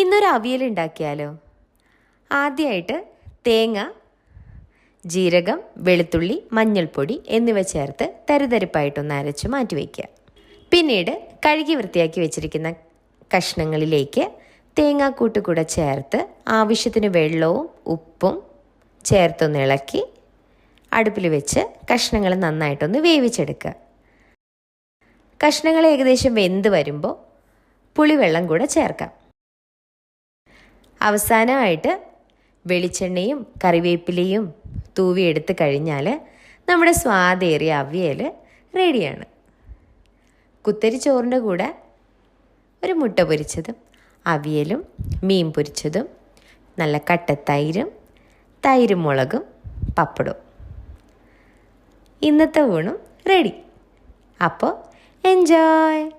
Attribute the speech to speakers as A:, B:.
A: ഇന്നൊരു അവിയൽ ഉണ്ടാക്കിയാലോ? ആദ്യമായിട്ട് തേങ്ങ ജീരകം വെളുത്തുള്ളി മഞ്ഞൾപ്പൊടി എന്നിവ ചേർത്ത് തരുതരിപ്പായിട്ടൊന്ന് അരച്ച് മാറ്റി വയ്ക്കുക. പിന്നീട് കഴുകി വൃത്തിയാക്കി വെച്ചിരിക്കുന്ന കഷ്ണങ്ങളിലേക്ക് തേങ്ങാക്കൂട്ട് കൂടെ ചേർത്ത് ആവശ്യത്തിന് വെള്ളവും ഉപ്പും ചേർത്തൊന്ന് ഇളക്കി അടുപ്പിൽ വെച്ച് കഷ്ണങ്ങൾ നന്നായിട്ടൊന്ന് വേവിച്ചെടുക്കുക. കഷ്ണങ്ങൾ ഏകദേശം വെന്ത് വരുമ്പോൾ പുളിവെള്ളം കൂടെ ചേർക്കാം. അവസാനമായിട്ട് വെളിച്ചെണ്ണയും കറിവേപ്പിലയും തൂവി എടുത്തു കഴിഞ്ഞാൽ നമ്മുടെ സ്വാദേറിയ അവിയൽ റെഡിയാണ്. കുത്തരി ചോറിന്റെ കൂടെ ഒരു മുട്ട പൊരിച്ചതും അവിയലും മീൻ പൊരിച്ചതും നല്ല കട്ടത്തൈരും തൈരും മുളകും പപ്പടവും. ഇന്നത്തെ ഊണും റെഡി. അപ്പോൾ എൻജോയ്!